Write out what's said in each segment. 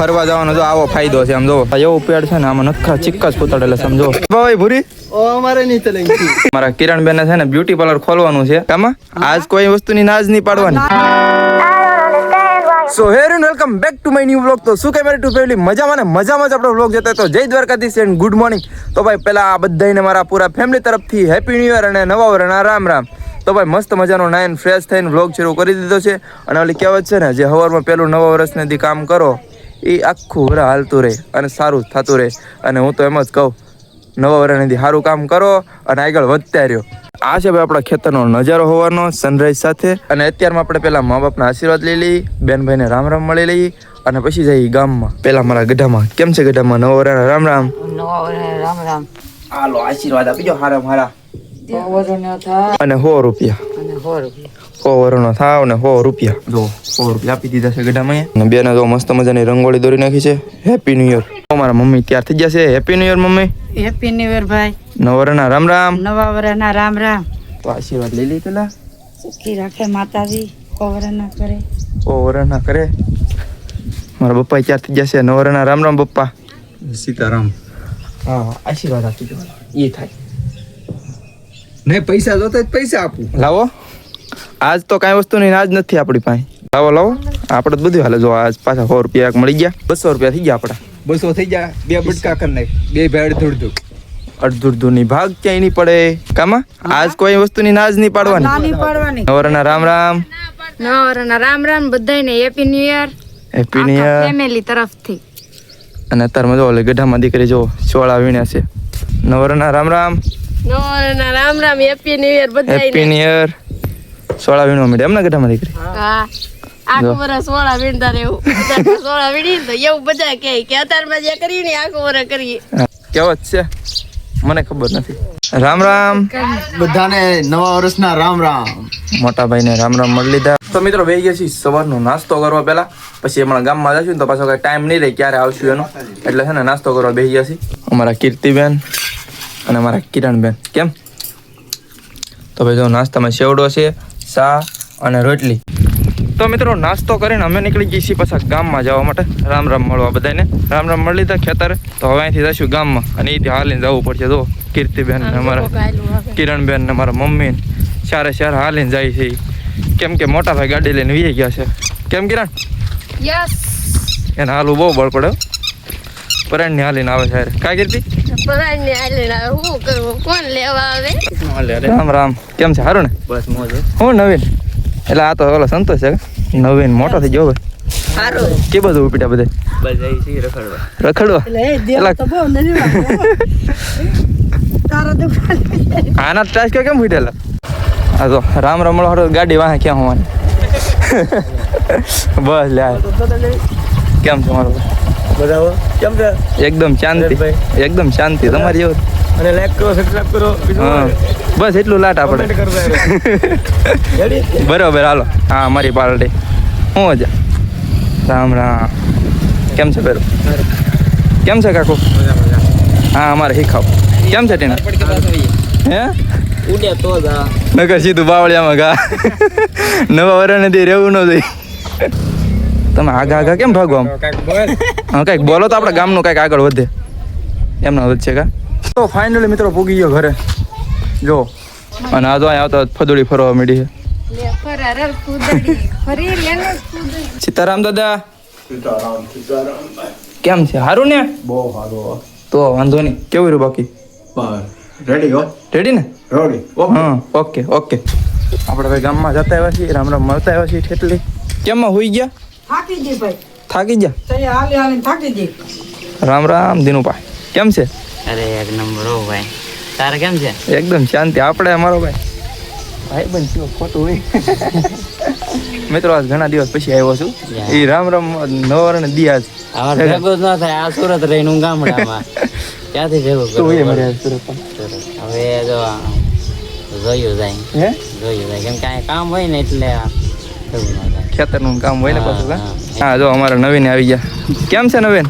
ફરવા જવાનો જો આવો ફાયદો છે આમ જો. એવું પેડ છે ને આમાં નખા ચિક્કા જ પૂતાડેલા એટલે સમજો ભાઈ ભૂરી? ઓ અમારે નહીં ચલેંગે મારા કિરણ બેન છે ને બ્યુટી પાર્લર ખોલવાનું છે. આમાં? આજ કોઈ વસ્તુની નાજ નહીં પાડવાની. So here and welcome back to my new vlog તો શું કે મારી ટુ ફેમિલી મજામાં ને? મજામાં જ આપણો વ્લોગ જતો તો જય દ્વારકાધીશ એન્ડ ગુડ મોર્નિંગ તો ભાઈ પહેલા આ બધાને મારા પૂરા ફેમિલી તરફથી હેપી ન્યુ યર અને નવા વર્ષના રામ રામ. તો ભાઈ મસ્ત મજાનો નાયન ફ્રેશ થઈને વ્લોગ શરૂ કરી દીધો છે. અને ઓલી કહેવત છે ને જે હવારમાં પહેલું નવા વર્ષને દી કામ કરો. એ આખું વરા હાલતું રહે અને સારું થતું રહે. અને હું તો એમ જ કહું નવા વર્ષની સારું કામ કરો અને આગળ વધતા રહ્યો. આ છે ભાઈ આપણા ખેતરનો નજારો હોવાનો સનરાઈઝ સાથે. અને અત્યારમાં આપણે પહેલાં મા બાપના આશીર્વાદ લઈ લઈએ બેનભાઈને રામ રામ મળી લઈએ અને પછી જઈએ ગામમાં. પહેલાં મારા ગઢામાં. કેમ છે ગઢામાં? નવા વર્ષના રામ રામ નવા વર્ષે રામ રામ હાલો આશીર્વાદ આપીજો હારા મારા અને સો રૂપિયા. અને સો રૂપિયા. સો થાવ ને સો રૂપિયા. જો સો રૂપિયા આપી દીધા છે ગઢામાં બેને જો મસ્ત મજાની રંગોળી દોરી નાખી છે. હેપી ન્યુ યર અમારા મમ્મી ત્યાર થઈ ગયા છે. Happy new year mummy. Happy new year ભાઈ. નવા વર્ષના રામ રામ. નવા વર્ષના રામ રામ. તો આશીર્વાદ લઈ લઈ પેલા. સુખી રાખે માતાજી સો વર્ષના કરે. સો વર્ષના કરે. મારા પપ્પા ત્યાર થઈ ગયા છે. નવા વર્ષના રામ રામ પપ્પા. સીતારામ. હા આશીર્વાદ આપી દો એ થાય. નહીં પૈસા જોતા જ પૈસા આપું. લાવો. આજ તો કાંઈ વસ્તુની આજ નથી આપણી પાસે. લાવો લાવો. આપણે તો બધું હાલે. જો આજ પાછા સો રૂપિયા મળી ગયા. બસો રૂપિયા થઈ ગયા આપણા. બસો થઈ ગયા. બે બટકા કરી નાખ. બે ભેડ ધૂળ અડધું અડધું. ની ભાગ ક્યાંય નહીં પડે. કામાં? આજ કોઈ વસ્તુની નાજ નહીં પાડવાની. નવરના રામ રામ. નવરના રામ રામ બધાને happy new year happy new year family તરફથી. અને અત્યારમાં જો ઓલે ગઢામાં દીકરી જો ચોળા વીણ્યા છે. નવરના Ram Ram. નવરના Ram Ram happy new year happy new year સોળા વીણવા માંડે એમ ને ગઢામાં દીકરી હા. આખું વર્ષ સોળા વીણતા રહેવું. સોળા વીણી તો એવું બધા કહે કે અત્યારમાં જે કર્યું ને આખું વર્ષ કરીએ. કેવો છે? મને ખબર નથી. રામ રામ. બધાને નવા વર્ષના રામ રામ. મોટા ભાઈને રામ રામ મળી લીધા. તો મિત્રો બે ગયા છીએ સવારનો નાસ્તો કરવા પહેલા. પછી હમણાં ગામમાં જશું ને તો પાછો કઈ ટાઈમ નહીં રહે ક્યારે આવશું એનો. એટલે છે ને નાસ્તો કરવા બેસી ગયા છીએ. અમારા કીર્તિબેન અને અમારા કિરણબેન. કેમ? તો ભાઈ જો નાસ્તામાં સેવડો છે ચા અને રોટલી. તો મિત્રો નાસ્તો કરીને અમે નીકળી ગઈ છીએ પાછા ગામમાં જવા માટે. રામ રામ મળવા બધાને. રામ રામ મળી લીધા ખેતર. તો હવે અહીંથી જઈશું ગામમાં. અને એથી હાલીને જવું પડશે તો કીર્તિબેન ને અમારા કિરણબેન ને મારા મમ્મી સારે ચાર હાલીને જાય છે. કેમ કે મોટા ભાઈ ગાડી લઈને વી ગયા છે. કેમ કિરણ? યસ. એને હાલવું બહુ બળ પડે પરાણની હાલીને આવે છે કા કીર્તિ? પરાઈને આલે હું કરવું કોણ લેવા આવે? રામ રામ. કેમ છે? ને? બસ મોજ હું. નવીન. એટલે આ તો ઓલો સંતોષ છે નવીન મોટો થઈ ગયો કે બધું ઉપડ્યા બધે? બસ આવી છે રખડવા. રખડવા? એટલે એ દેવ એલા- તો બહુ નથી તારા દુકાન આના ટાસ્ક કેમ ફૂટેલા આ તો રામ રામ મળો ગાડી વાહે ક્યાં હોવાની? બસ લે કેમ છે મારો? બધા કેમ છે? એકદમ શાંતિ. એકદમ શાંતિ. તમારી જેવું અને લાઈક કરો સબસ્ક્રાઇબ કરો બસ એટલું લાટ આપણે. બરોબર હાલો. હા મારી પાર્ટી. હું જ રામ રામ. કેમ છે પેલું? કેમ છે કાકુ? હા અમારે શીખાવ. કેમ છે ટીના? હે? ઉડે તો જા નકર સીધું બાવળિયામાં ગા. નવા વરણ નથી રહેવું ન જોઈએ. તમે આગા આગા કેમ ભાગો આમ? કાંઈક હા કંઈક બોલો તો આપણા ગામનું કંઈક આગળ વધે. એમના વધશે કા? તો ફાઇનલી મિત્રો પૂગી ગયો ઘરે. જો. અને આ તો અહીંયા આવતા ફદુડી ફરવા મળી છે. લે ફરાર કૂદડી ફરી લેને કૂદડી સીતારામ દાદા. કેમ છે? સારું ને? બહુ સારું તો વાંધો નહીં. કેવું રહ્યું બાકી? રેડી હો? રેડી ને? રેડી હા ઓકે ઓકે આપણે ભાઈ ગામમાં જતા આવ્યા છીએ રામ રામ મળતા આવ્યા છીએ ઠેટલી કેમમાં હોઈ ગયા? થાકી જઈ ભાઈ. થાકી ગયા? તો એ હાલી હાલી થાકી જઈ રામ રામ દિનુભાઈ કેમ છે? અરે એક નંબર હો ભાઈ. તારે કેમ છે? એકદમ શાંતિ. આપણે અમારો ભાઈ. ભાઈ બન થયો ખોટું હોય? મિત્રો આજ ઘણા દિવસ પછી આવ્યો છું. એ રામ રામ નવર ને દિયાજ. આવા ભેગો. જ ન થાય. આ સુરત રહીને હું ગામડામાં ક્યાંથી ભેગો તો એ મારે સુરત. હવે જો જોયું જાય. હે? જોયું જાય. કેમ કે અહીંયા કામ હોય ને એટલે ભેગું ન થાય. ખેતરનું કામ હોય ને પાછું હા. જો અમારા નવીન આવી ગયા. કેમ છે નવીન?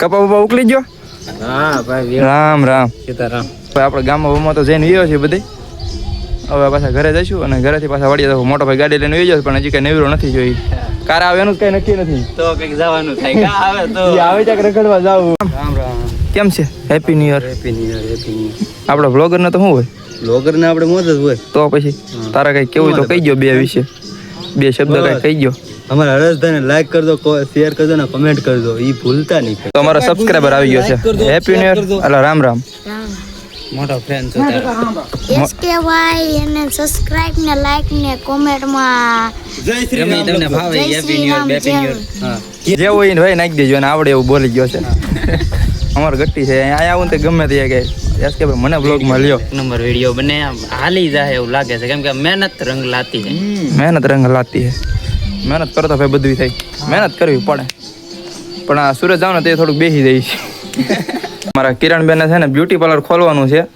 કપા બપા ઉકલી ગયો? રામ રામ. સીતારામ. ભાઈ આપણે ગામમાં બમમાં તો જઈને વિયો છે બધી. હવે પાછા ઘરે જઈશું અને ઘરેથી પાછા વળી જશું મોટો ભાઈ ગાડી લઈને વિયો પણ હજી કઈ નેવરો નથી જોઈ. કાર આવે એનું કઈ નક્કી નથી. તો કંઈક જવાનું થાય. કા આવે તો? આવે ત્યાં રખડવા જાવ. રામ રામ. કેમ છે? Happy new year happy new year happy new આપડે બ્લોગર ને તો શું હોય? બ્લોગર ને આપણે મોજ જ હોય. તો પછી તારા કઈ કેવું હોય તો કહી ગયો બે વિશે. બે શબ્દ કઈ કહી ગયો અમારા હરેશભાઈ લાઈક કરજો શેર કરજો ને કમેન્ટ કરજો એ ભૂલતા નહીં તો અમારો સબસ્ક્રાઇબર આવી ગયો છે. હેપી ન્યુ યર અલા રામ રામ. મોટો ફેન છો તારો. એસ ભાઈ અને સબસ્ક્રાઇબ ને લાઈક ને કોમેન્ટમાં. જય શ્રી રામ તમને ભાવે happy new year happy new year હા. જે હોય ને ભાઈ નાખી દેજો ને આવડે એવું બોલી ગયો છે. અમાર ગટ્ટી છે અહીંયા આવું ને તે ગમે તે કે કે ભાઈ મને બ્લોગમાં લ્યો નંબર વીડિયો બને હાલી જાય એવું લાગે છે. કેમ કે મહેનત રંગ લાતી છે મહેનત રંગ લાતી છે મહેનત કરો તો ભાઈ બધું થાય. મહેનત કરવી પડે. પણ આ સુરત જાવ ને તે થોડુંક બેસી જાય. છે મારા કિરણબેન છે ને બ્યુટી પાર્લર ખોલવાનું છે.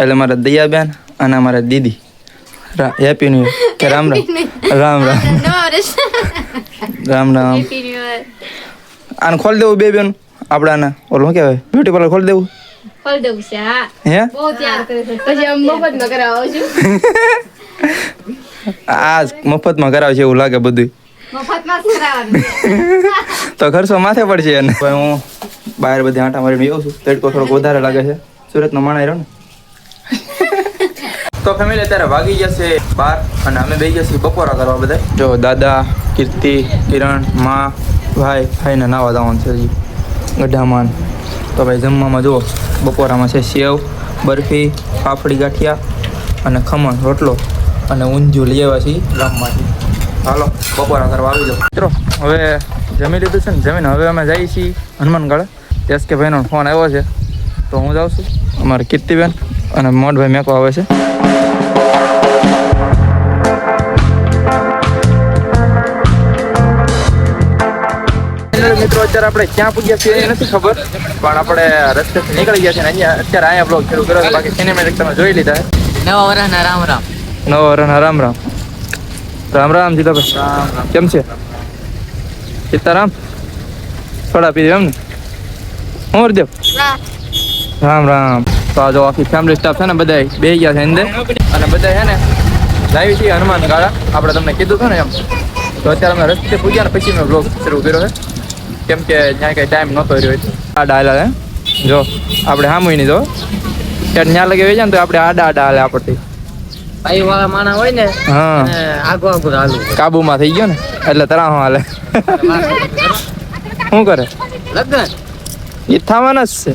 એટલે મારા દયાબેન અને અમારા દીદી. હેપી ન્યુ કે રામ રામ. રામ રામ. રામ રામ. આને ખોલી દેવું બે બેન. આપણાને. ઓલું શું કહેવાય? બ્યુટી પાર્લર ખોલી દેવું. ખોલ દઉં છે હા. હે? બહુ તૈયાર કરે છે. પછી આમ મફતમાં કરાવો છું. આ મફતમાં કરાવે છે એવું લાગે બધું મફતમાં જ કરાવવાનું. તો ખર્ચો માથે પડશે અને ભાઈ હું બહાર બધે આંટા મારીને આવ્યો છું. તડકો થોડોક વધારે લાગે છે. સુરતનો માણા રહ્યો ને. તો ફેમિલી અત્યારે વાગી જશે બાર અને અમે બે જશે બપોરા કરવા બધા. જો દાદા કીર્તિ કિરણમાં ભાઈ ભાઈને નાવા દાવાનું છે હજી. ગઢામાન તો ભાઈ જમવામાં જુઓ, બપોરામાં છે સેવ, બરફી પાપડી ગાંઠિયા અને ખમણ, રોટલો અને ઊંધિયું લઈ આવ્યા છીએ ગામમાંથી. હાલો, બપોરા કરવા આવી જાઓ. મિત્રો, હવે જમી લીધું છે ને, જમીને હવે અમે જઈએ છીએ હનુમાનગઢ. એસ કે ભાઈનો ફોન આવ્યો છે, તો હું જાઉં છું. અમારે કીર્તિબેન અને મોટભાઈ મેકો આવે છે. અત્યારે આપણે ક્યાં પૂગ્યા છીએ એ નથી ખબર પણ આપણે રસ્તે નીકળી ગયા છે ને અહીંયા અત્યારે અહીંયા બ્લોગ શરૂ કર્યો બાકી સિનેમેટિક તમે જોઈ લીધા. છે નવા વર્ષના રામ રામ. નવા વરના રામ રામ. રામ રામ જીતાભાઈ કેમ છે? સીતારામ? થોડા પી એમ ને હું હરદેવ રામ રામ. તો આ જો આખી ફેમિલી સ્ટાફ છે ને બધા બે ગયા છે અંદર. અને બધા છે ને લાવી છીએ હનુમાન ગાળા આપણે તમને કીધું હતું ને એમ. તો અત્યારે અમે રસ્તે પૂજ્યા ને પછી મેં બ્લોગ શરૂ કર્યો છે. કેમ કે જ્યાં કંઈ ટાઈમ નહોતો રહ્યો આ આડા હાલા હે જો આપણે સામુઈ નહીં જો. ત્યાં ત્યાં લગે વેચ્યા ને તો આપણે આડા આડા હાલે આપણથી ભાઈ વાળા માણા હોય ને હા. આગો આગો હાલું કાબુમાં થઈ ગયો ને એટલે તરા હું હાલે. શું કરે? લગન? એ થવાના જ છે.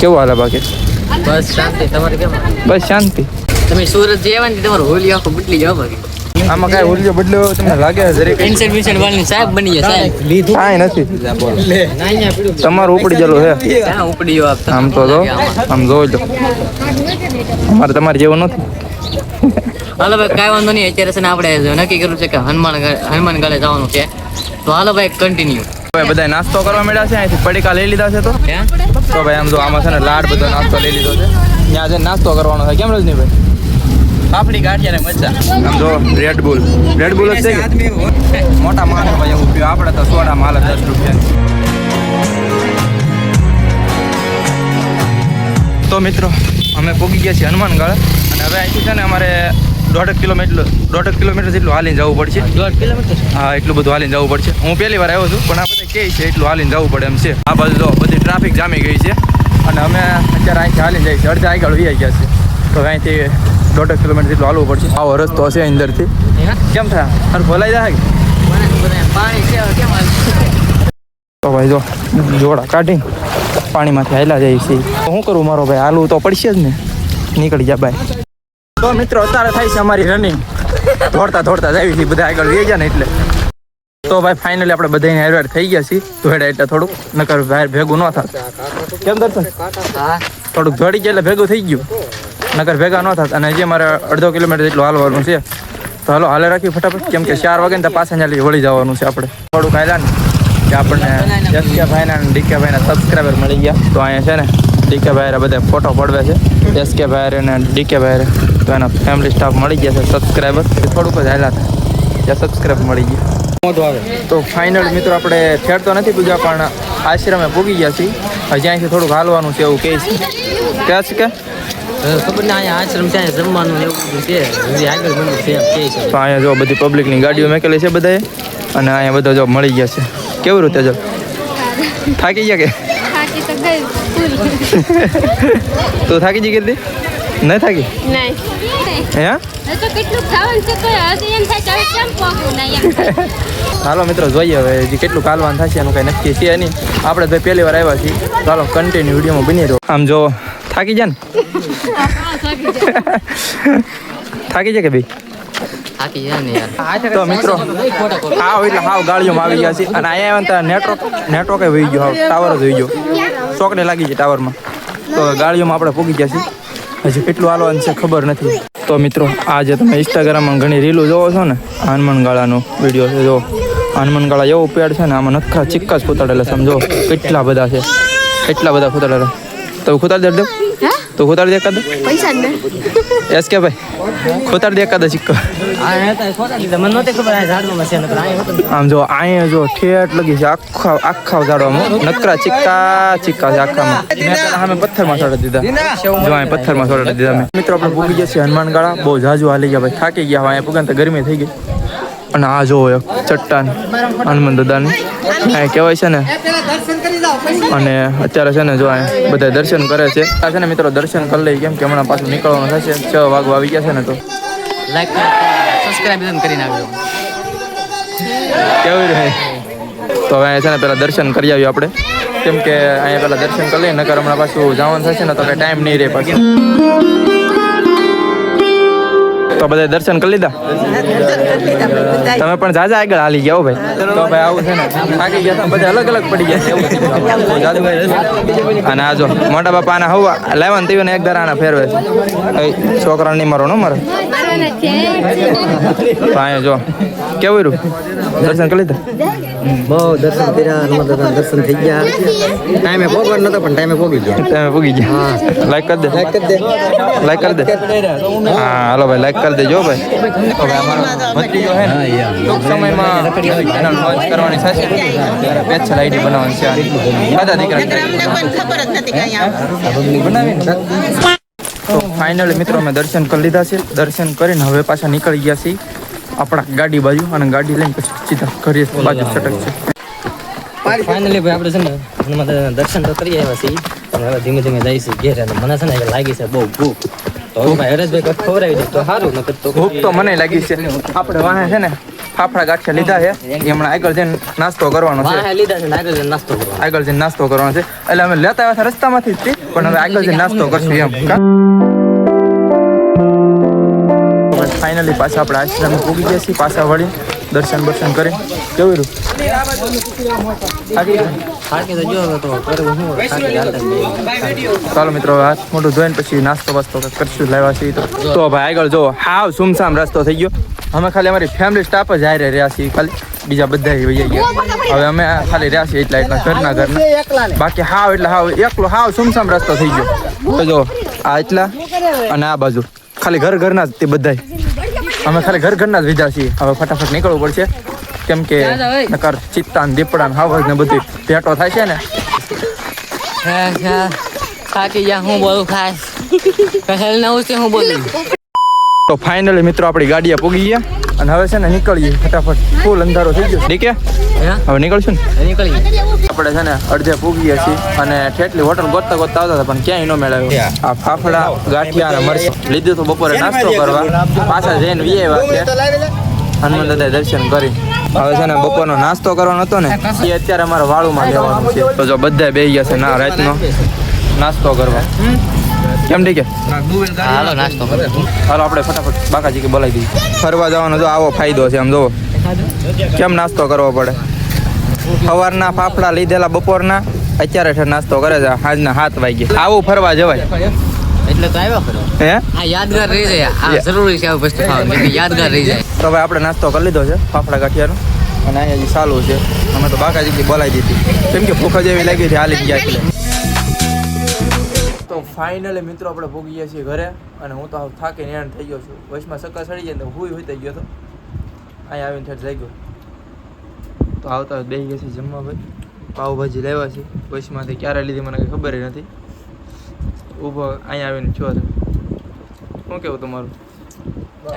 કેવું હાલે બાકી? બસ શાંતિ. તમારે કેમ બસ શાંતિ. તમે સુરત જેવા ને તમારું હોલી આખો બદલી જાવ બાકી. આમાં કઈ ઉલજો બદલ્યો તમને લાગે છે જરીક? ટેન્શન વિન્શન વાળની સાહેબ બની જાય સાહેબ. લીધું? કાંઈ નથી. તમારું ઉપડી ગયેલું છે. ક્યાં ઉપડી ગયો આપ? આમ તો જો આમ. જોઈ લો અમારે તમારે જેવું નથી. હાલો ભાઈ કાંઈ વાંધો નહીં. અત્યારે છે ને આપણે નક્કી કર્યું છે કે હનુમાન હનુમાન ગળે જવાનું છે. તો હાલો ભાઈ કન્ટિન્યુ ભાઈ બધા નાસ્તો કરવા મળ્યા છે અહીંથી પડીકા લઈ લીધા છે તો. તો ભાઈ આમ જો આમાં છે ને લાડ બધો નાસ્તો લઈ લીધો છે. ત્યાં જઈને નાસ્તો કરવાનો છે. કેમ રજનીભાઈ? પાપડી ગાંઠિયા ને મજા આમ જો રેડ બુલ રેડ બુલ જ છે મોટા માલ ભાઈ એવું પીવું આપણે તો સોડા માલ દસ રૂપિયા. તો મિત્રો અમે પહોંચી ગયા છીએ હનુમાનગઢ. અને હવે અહીંથી છે ને અમારે દોઢેક કિલોમીટર દોઢેક કિલોમીટર જેટલું હાલીને જવું પડશે. દોઢ કિલોમીટર? હા એટલું બધું હાલીને જવું પડશે. હું પહેલી વાર આવ્યો છું પણ આ બધા કહે છે એટલું હાલીને જવું પડે એમ છે. આ બાજુ જો બધી ટ્રાફિક જામી ગઈ છે. અને અમે અત્યારે અહીંથી હાલીને જઈએ છીએ. અડધા આગળ વહી ગયા છે તો અહીંથી દોઢેક કિલોમીટર જેટલું હાલવું પડશે. આવો રસ્તો હશે અંદરથી. કેમ થાય તારું ભલાઈ જાય તો ભાઈ જો જોડા કાઢી પાણીમાંથી હાલા જાય છે. તો શું કરું મારો ભાઈ? હાલવું તો પડશે જ ને. નીકળી જા ભાઈ. તો મિત્રો અત્યારે થાય છે અમારી રનિંગ દોડતા દોડતા જાય છે બધા આગળ લઈ ગયા ને એટલે. તો ભાઈ ફાઇનલી આપણે બધાને હેરવેર થઈ ગયા છીએ. દોડ્યા એટલે થોડુંક. નકર ભાઈ ભેગું ન થાય કેમ દર્શન? થોડુંક દોડી ગયા એટલે ભેગું થઈ ગયું. નકર ભેગા ન થાત અને હજી મારે અડધો કિલોમીટર જેટલું હાલવાનું છે. તો હાલો, હાલે રાખી ફટાફટ, કેમ કે ચાર વાગે ને પાસે ત્યાં વળી જવાનું છે આપણે. થોડુંક હાલ્યા ને, કે આપણને એસકે ભાઈના અને ડીકે ભાઈના સબસ્ક્રાઈબર મળી ગયા. તો અહીંયા છે ને ડીકે ભાઈ બધા ફોટો પડવે છે. એસકે ભાઈ અને ડીકે ભાઈ તો એના ફેમિલી સ્ટાફ મળી ગયા છે સબસ્ક્રાઈબર થોડુંક જ હાલ્યા હતા. ત્યાં સબસ્ક્રાઈબર મળી ગયા. તો ફાઇનલ મિત્રો, આપણે થેડ નથી પૂજા, પણ આશ્રમે પૂગી ગયા છીએ. હજી અહીંથી થોડુંક હાલવાનું છે એવું કહે છે. કહે છે કે? ખબર ના અહીંયા આશ્રમ છે અહીંયા જમવાનું એવું બધું છે. હજી આગળ મંદિર છે એમ કહે છે. તો અહીંયા જો બધી પબ્લિકની ગાડીઓ મેકેલી છે બધાએ અને અહીંયા બધા જો મળી ગયા છે. કેવું રીતે જો? થાકી ગયા કે? તું થાકી ગઈ કેટલી? નહીં થાકી? હાલો મિત્રો જોઈએ હવે હજી કેટલું કાલવાન થશે એનું કંઈ નક્કી છે નહીં. આપણે તો પહેલી વાર આવ્યા છીએ. ચાલો કન્ટિન્યુ વિડીયોમાં બની રહ્યો. આમ જો થાકી જાય ને? થાકી છે કે ભાઈ? તો મિત્રો હાવ એટલે હાવ ગાડીઓમાં આવી ગયા છે અને અહીંયા આવ્યા નેટવર્ક નેટવર્ક વહી ગયો હાવ ટાવર જ વહી ગયો. શોકને લાગી છે ટાવરમાં તો ગાળીઓમાં આપણે પૂગી ગયા છીએ. હજી કેટલું હાલવાનું છે ખબર નથી. તો મિત્રો આજે તમે ઇન્સ્ટાગ્રામમાં ઘણી રીલો જોવો છો ને? હનુમાનગાળાનો વીડિયો છે જો. હનુમાનગાળા એવો પેડ છે ને આમાં નખા ચિક્કા જ ફૂતાડેલા સમજો કેટલા બધા છે. કેટલા બધા ફૂતાડેલા. તો ખુતાડી દે દેવ તો ખુતાડી દે એકાદ? પૈસા ને એસ કે ભાઈ? ખોતાડી દે એકાદ સિક્કો આમ જો અહીંયા જો ઠેઠ લગી છે આખા આખા ઝાડવામાં નકરા ચિક્કા ચિક્કા છે આખામાં. મેં પેલા સામે પથ્થરમાં છોડી દીધા. જો અહીંયા પથ્થરમાં છોડી દીધા મેં. મિત્રો આપણે પૂગી ગયા છીએ હનુમાનગાળા. બહુ ઝાઝુ હાલી ગયા ભાઈ. થાકી ગયા હવે અહીંયા પૂગન તો ગરમી થઈ ગઈ. અને આ જો એક ચટ્ટાન હનુમાન દાદાની અહીંયા કહેવાય છે ને? અને અત્યારે છે ને જો બધા દર્શન કરે છે. આ છે ને મિત્રો દર્શન કરી લઈએ કેમ કે હમણાં પાછું નીકળવાનું થશે. છ વાગવા આવી ગયા છે ને તો. લાઈક સબસ્ક્રાઇબ કરીને આવજો કેવું રહે? તો હવે છે ને પેલા દર્શન કરી આવ્યું આપણે. કેમ કે અહીંયા પેલા દર્શન કરી લઈએ નકર હમણાં પાછું જવાનું થશે ને તો કઈ ટાઈમ નહીં રહે પાછું. તો બધા દર્શન કરી લીધા? તમે પણ જાજા આગળ હાલી ગયા હો ભાઈ. તો ભાઈ આવું છે ને થાકી ગયા હતા બધા અલગ અલગ પડી ગયા છે એવું છે. બહુ જાદુ ભાઈ. અને આ જો મોટા બાપા આના હવા લાવવા ને તેવીને એક દરાણા ફેરવે. છોકરા નહીં મારો નો મારે. અહીંયા જો કેવું રહ્યું? દર્શન કરી લીધા? બહુ દર્શન કર્યા દર્શન થઈ ગયા. ટાઈમે પોગવા નતો પણ ટાઈમે પોગી ગયા. તમે પૂગી ગયા. લાઈક કરી દે. લાઈક કરી દે. લાઈક કરી દે. હા હાલો ભાઈ લાઈક કરી દેજો ભાઈ ભાઈ અમારો ભત્રીજો હે ને ટૂંક સમયમાં ચેનલ લોન્ચ કરવાની થશે ત્યારે પેચ્છલ આઈડી બનાવવાની છે. બધા દીકરા તો ફાઇનલી મિત્રો અમે દર્શન કરી લીધા છે દર્શન કરીને હવે પાછા નીકળી ગયા છીએ આપણા ગાડી બાજુ અને ગાડી લઈને પછી સીધા ઘરે બાજુ સટક છે ફાઇનલી ભાઈ, આપણે છે ને હનુમાન દર્શન તો કરી આવ્યા છીએ હવે ધીમે ધીમે જઈશું ઘેર અને મને છે ને લાગી છે બહુ ભૂખ તો હરેશભાઈ ખવડાવી દે તો સારું નકર તો ભૂખ તો મને લાગી છે. આપણે વાહે છે ને ફાફડા ગાંઠિયા લીધા છે. એ હમણાં આગળ જઈને નાસ્તો કરવાનો છે. લીધા છે આગળ જઈને નાસ્તો કરવાનો. આગળ જઈને નાસ્તો કરવાનો છે. એટલે અમે લેતા આવ્યા રસ્તામાંથી જ પણ હવે આગળ જઈને નાસ્તો કરશું એમ. ફાઇનલી પાછા આપણે આશ્રમ પૂગી ગયા છીએ પાછા વળી. દર્શન બર્શન કરી. કેવું રહ્યું. ચાલો મિત્રો હાથ મોટું ધોઈને પછી નાસ્તો વાસ્તો કરશું લાવ્યા છીએ તો. ભાઈ આગળ જો હાવ સુમસામ રસ્તો થઈ ગયો. અમે ખાલી અમારી ફેમિલી સ્ટાફ જ હારે રહ્યા છીએ ખાલી બીજા બધા વહી ગયા. હવે અમે ખાલી રહ્યા છીએ એટલા એટલા ઘરના ઘરના. બાકી હાવ એટલે હાવ એકલો હાવ સુમસામ રસ્તો થઈ ગયો. તો જો આ એટલા અને આ બાજુ. ખાલી ઘર ઘરના જ તે બધાય. અમે ખાલી ઘર ઘરના જ વિધા છીએ. હવે ફટાફટ નીકળવું પડશે. કેમ કે નકર ચિત્તા ને દીપડા ને હાવજ ને બધી ભેટો થાય છે ને. થાકી ગયા હું બોલું ખાસ. પહેલ નવું છે હું બોલું. તો ફાઇનલી મિત્રો આપણી ગાડીએ પૂગી ગયા. અને હવે છે ને નીકળીએ. ફટાફટ ફૂલ અંધારો થઈ ગયો ઠીક છે હવે નીકળશું ને? નીકળી આપણે છે ને અડધે પૂગીએ છીએ અને ઠેટલી હોટલ ગોતતા ગોતતા આવતા હતા પણ ક્યાંય ન મેળવ્યો આ ફાફડા ગાંઠિયા અને મરચાં. લીધું તો બપોરે નાસ્તો કરવા. પાછા જઈને વીએ હનુમાન દાદા દર્શન કરી. હવે છે ને બપોરનો નાસ્તો કરવાનો હતો ને એ અત્યારે અમારે વાળુમાં લેવાનું છે. તો જો બધા બે ગયા છે ના રાતનો નાસ્તો કરવા. કેમ ઠીક હાલો નાસ્તો કરો હાલો આપણે ફટાફટ બાકાજી કે બોલાવી દઈએ. ફરવા જવાનો તો આવો ફાયદો છે આમ જોવો. કેમ નાસ્તો કરવો પડે? સવારના ફાફડા લીધેલા બપોરના. અત્યારે છે નાસ્તો કરે છે. સાંજના સાત વાગે આવું ફરવા જવાય. એટલે તો આવ્યો હે? આ યાદગાર રહી જાય. આ જરૂરી છે આ વસ્તુ ખાવાની. યાદગાર રહી જાય. તો હવે આપણે નાસ્તો કરી લીધો છે ફાફડા ગાંઠિયાનો. અને અહીંયા ચાલુ છે અમે તો બાકાજી બોલાવી દીધી. કેમ કે ભૂખ જ એવી લાગી હતી હાલી ગયા એટલે તો ફાઇનલી મિત્રો આપણે ભોગી ગયા છીએ ઘરે. અને હું તો થાકીને હેરાન થઈ ગયો છું. વચમાં સક્કા સડી જાય તો હુઈ થઈ ગયો તો અહીંયા આવીને ઠેઠ જઈ ગયો તો આવતા બે ગયા છે જમવા ભાઈ. પાવભાજી લેવા છે. બસમાંથી ક્યારે લીધી મને કંઈ ખબર નથી. ઊભો અહીંયા આવીને છો શું કેવું તમારું? તો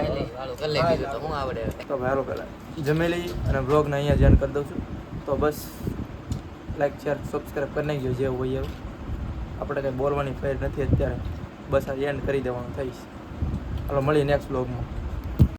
ભાઈ હાલો પહેલાં જમેલી અને બ્લોગને અહીંયા જ એન્ડ કરી દઉં છું. તો બસ લાઈક શેર સબસ્ક્રાઈબ કરી નાખજો જે હોય એવું. આપણે કંઈ બોલવાની ફેર નથી અત્યારે. બસ આ એન્ડ કરી દેવાનું થઈશ. હાલો મળીએ નેક્સ્ટ બ્લોગમાં